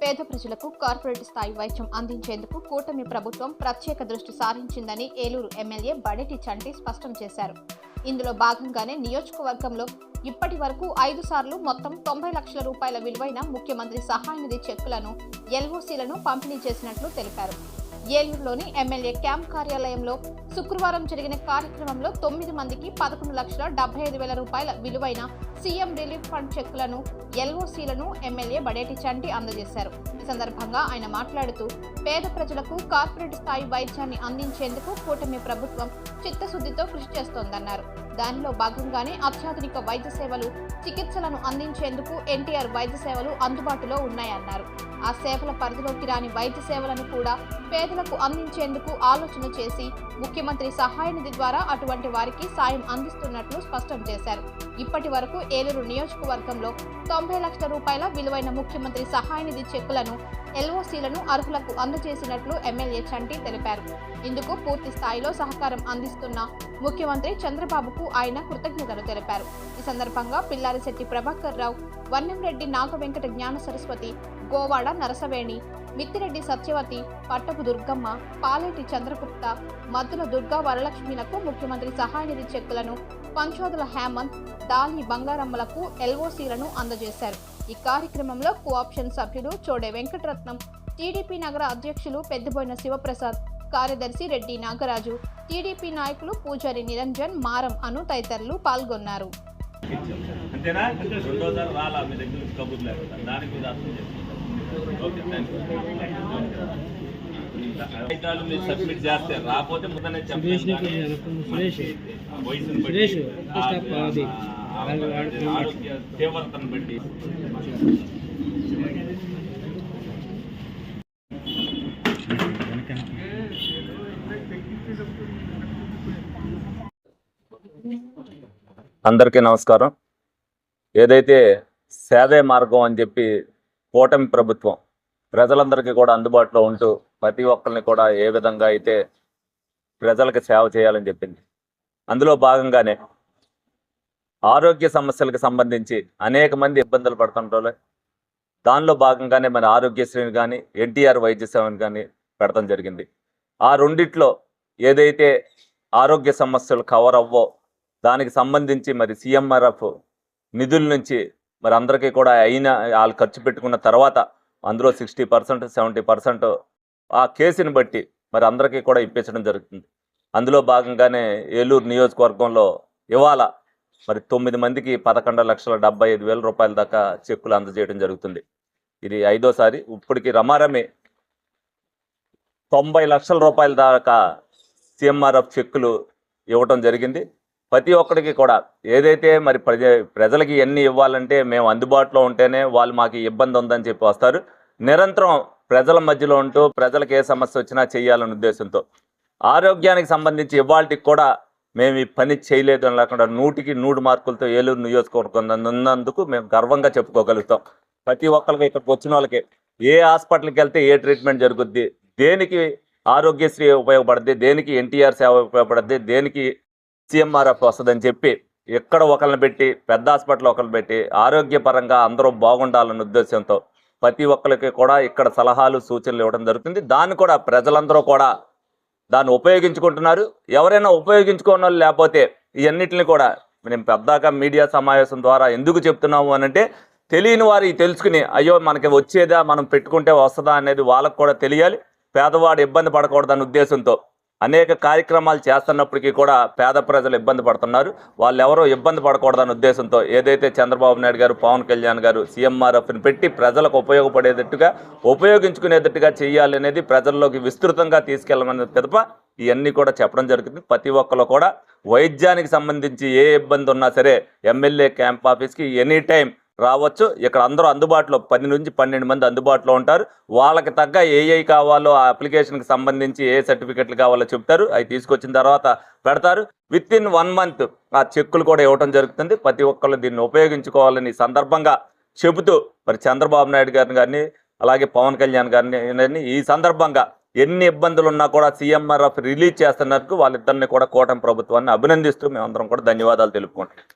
పేద ప్రజలకు కార్పొరేట్ స్థాయి వైద్యం అందించేందుకు కూటమి ప్రభుత్వం ప్రత్యేక దృష్టి సారించిందని ఏలూరు ఎమ్మెల్యే బడెటి చంటి స్పష్టం చేశారు. ఇందులో భాగంగానే నియోజకవర్గంలో ఇప్పటి వరకు ఐదు సార్లు మొత్తం తొంభై లక్షల రూపాయల విలువైన ముఖ్యమంత్రి సహాయనిధి చెక్కులను ఎల్ఓసీలను పంపిణీ చేసినట్లు తెలిపారు. ఏలూరులోని ఎమ్మెల్యే క్యాంప్ కార్యాలయంలో శుక్రవారం జరిగిన కార్యక్రమంలో తొమ్మిది మందికి పదకొండు లక్షల డెబ్బై ఐదు వేల రూపాయల విలువైన సీఎం రిలీఫ్ ఫండ్ చెక్కులను ఎల్ఓసీలను ఎమ్మెల్యే బడేటి చంటి అందజేశారు. ఈ సందర్భంగా ఆయన మాట్లాడుతూ పేద ప్రజలకు కార్పొరేట్ స్థాయి వైద్యాన్ని అందించేందుకు కూటమి ప్రభుత్వం చిత్తశుద్ధితో కృషి చేస్తోందన్నారు. దానిలో భాగంగానే అత్యాధునిక వైద్య సేవలు చికిత్సలను అందించేందుకు ఎన్టీఆర్ వైద్య సేవలు అందుబాటులో ఉన్నాయన్నారు. ఆ సేవల పరిధిలోకి రాని వైద్య సేవలను కూడా పేదలకు అందించేందుకు ఆలోచన చేసి ముఖ్యమంత్రి సహాయ నిధి ద్వారా అటువంటి వారికి సాయం అందిస్తున్నట్లు స్పష్టం చేశారు. ఇప్పటి వరకు ఏలూరు నియోజకవర్గంలో తొంభై లక్షల రూపాయల విలువైన ముఖ్యమంత్రి సహాయ నిధి చెక్కులను ఎల్ఓసీలను అర్హులకు అందజేసినట్లు ఎమ్మెల్యే చంటి తెలిపారు. ఇందుకు పూర్తి స్థాయిలో సహకారం అందిస్తున్న ముఖ్యమంత్రి చంద్రబాబుకు ఆయన కృతజ్ఞతలు తెలిపారు. ఈ సందర్భంగా పిల్లారిశెట్టి ప్రభాకర్ రావు వన్నెంరెడ్డి నాగ వెంకట జ్ఞాన సరస్వతి గోవాడ నరసవేణి మిత్తిరెడ్డి సత్యవతి పట్టపు దుర్గమ్మ పాలేటి చంద్రగుప్త మద్దుల దుర్గా వరలక్ష్మిలకు ముఖ్యమంత్రి సహాయ నిధి చెక్కులను పంచోదుల హేమంత్ దాలి బంగారమ్మలకు ఎల్ఓసీలను అందజేశారు. ఈ కార్యక్రమంలో కోఆప్షన్ సభ్యులు చోడే వెంకటరత్నం టీడీపీ నగర అధ్యక్షులు పెద్దబోయిన శివప్రసాద్ కార్యదర్శి రెడ్డి నాగరాజు. టీడీపీ నాయకులు పూజారి నిరంజన్ మారం అను తదితరులు పాల్గొన్నారు. అంతేనా? రెండోసారి రాలా? మీ దగ్గర నుంచి కబుర్లు లేకుండా. దానికి మీరు అర్థం చేసుకోండి. Okay thank you. కాగితాలు మీరు సబ్మిట్ చేస్తే రాకపోతే ముందనే సురేష్ని కొంచెం వెనక్కు సురేష్. సురేష్ స్టాప్ అది. వాడు- వాడు- ఆరోగ్య తీవ్రతను బట్టి. అందరికీ నమస్కారం. ఏదైతే సేదే మార్గం అని చెప్పి కూటమి ప్రభుత్వం ప్రజలందరికీ కూడా అందుబాటులో ఉంటూ ప్రతి ఒక్కరిని కూడా ఏ విధంగా అయితే ప్రజలకు సేవ చేయాలని చెప్పింది. అందులో భాగంగానే ఆరోగ్య సమస్యలకు సంబంధించి అనేక మంది ఇబ్బందులు పడుతుంటారు. దానిలో భాగంగానే మన ఆరోగ్యశ్రీని కానీ ఎన్టీఆర్ వైద్య సేవని కానీ పెడతాం జరిగింది. ఆ రెండిట్లో ఏదైతే ఆరోగ్య సమస్యలు కవర్ అవ్వో దానికి సంబంధించి మరి సీఎంఆర్ఎఫ్ నిధుల నుంచి మరి అందరికీ కూడా అయిన వాళ్ళు ఖర్చు పెట్టుకున్న తర్వాత అందులో సిక్స్టీ పర్సెంట్ సెవెంటీ పర్సెంట్ ఆ కేసుని బట్టి మరి అందరికీ కూడా ఇప్పించడం జరుగుతుంది. అందులో భాగంగానే ఏలూరు నియోజకవర్గంలో ఇవాళ మరి తొమ్మిది మందికి పదకొండు లక్షల డెబ్బై ఐదు వేల రూపాయల దాకా చెక్కులు అందజేయడం జరుగుతుంది. ఇది ఐదోసారి. ఇప్పటికి రమారమి తొంభై లక్షల రూపాయల దాకా సిఎంఆర్ఎఫ్ చెక్కులు ఇవ్వటం జరిగింది. ప్రతి ఒక్కరికి కూడా ఏదైతే మరి ప్రజ ప్రజలకి ఎన్ని ఇవ్వాలంటే మేము అందుబాటులో ఉంటేనే వాళ్ళు మాకు ఇబ్బంది ఉందని చెప్పి వస్తారు. నిరంతరం ప్రజల మధ్యలో ఉంటూ ప్రజలకు ఏ సమస్య వచ్చినా చేయాలనే ఉద్దేశంతో. ఆరోగ్యానికి సంబంధించి ఇవాళకి కూడా మేము ఈ పని చేయలేదు అని లేకుండా నూటికి నూరు మార్కులతో ఏలూరు నియోజకవర్గం ఉన్నందుకు మేము గర్వంగా చెప్పుకోగలుగుతాం. ప్రతి ఒక్కరికి ఇక్కడికి వచ్చిన వాళ్ళకి ఏ హాస్పిటల్కి వెళ్తే ఏ ట్రీట్మెంట్ జరుగుద్ది దేనికి ఆరోగ్యశ్రీ ఉపయోగపడుద్ది దేనికి ఎన్టీఆర్ సేవ ఉపయోగపడుద్ది దేనికి సీఎంఆర్ఎఫ్ వస్తుందని చెప్పి ఎక్కడ ఒకరిని పెట్టి పెద్ద హాస్పిటల్ ఒకరిని పెట్టి ఆరోగ్యపరంగా అందరూ బాగుండాలన్న ఉద్దేశంతో ప్రతి ఒక్కరికి కూడా ఇక్కడ సలహాలు సూచనలు ఇవ్వడం జరుగుతుంది. దాన్ని కూడా ప్రజలందరూ కూడా దాన్ని ఉపయోగించుకుంటున్నారు. ఎవరైనా ఉపయోగించుకోని వాళ్ళు లేకపోతే ఇవన్నిటిని కూడా మేము పెద్దాక మీడియా సమావేశం ద్వారా ఎందుకు చెప్తున్నాము అని అంటే తెలియని వారు తెలుసుకుని అయ్యో మనకి వచ్చేదా మనం పెట్టుకుంటే వస్తుందా అనేది వాళ్ళకు కూడా తెలియాలి. పేదవాడు ఇబ్బంది పడకూడదన్న ఉద్దేశంతో అనేక కార్యక్రమాలు చేస్తున్నప్పటికీ కూడా పేద ప్రజలు ఇబ్బంది పడుతున్నారు. వాళ్ళు ఎవరో ఇబ్బంది పడకూడదన్న ఉద్దేశంతో ఏదైతే చంద్రబాబు నాయుడు గారు పవన్ కళ్యాణ్ గారు సీఎంఆర్ఎఫ్ని పెట్టి ప్రజలకు ఉపయోగపడేటట్టుగా ఉపయోగించుకునేటట్టుగా చేయాలి అనేది ప్రజల్లోకి విస్తృతంగా తీసుకెళ్ళమనేది పిదప ఇవన్నీ కూడా చెప్పడం జరుగుతుంది. ప్రతి ఒక్కరు కూడా వైద్యానికి సంబంధించి ఏ ఇబ్బంది ఉన్నా సరే ఎమ్మెల్యే క్యాంప్ ఆఫీస్కి ఎనీ టైం రావచ్చు. ఇక్కడ అందరూ అందుబాటులో పది నుంచి పన్నెండు మంది అందుబాటులో ఉంటారు. వాళ్ళకి తగ్గ ఏ ఏ కావాలో ఆ అప్లికేషన్కి సంబంధించి ఏ సర్టిఫికెట్లు కావాలో చెప్తారు. అవి తీసుకొచ్చిన తర్వాత పెడతారు. విత్ ఇన్ వన్ మంత్ ఆ చెక్కులు కూడా ఇవ్వడం జరుగుతుంది. ప్రతి ఒక్కళ్ళు దీన్ని ఉపయోగించుకోవాలని ఈ సందర్భంగా చెబుతూ మరి చంద్రబాబు నాయుడు గారిని కానీ అలాగే పవన్ కళ్యాణ్ గారిని ఈ సందర్భంగా ఎన్ని ఇబ్బందులు ఉన్నా కూడా సీఎంఆర్ఎఫ్ రిలీజ్ చేస్తున్నందుకు వాళ్ళిద్దరిని కూడా కూటమి ప్రభుత్వాన్ని అభినందిస్తూ మేమందరం కూడా ధన్యవాదాలు తెలుపుకుంటాం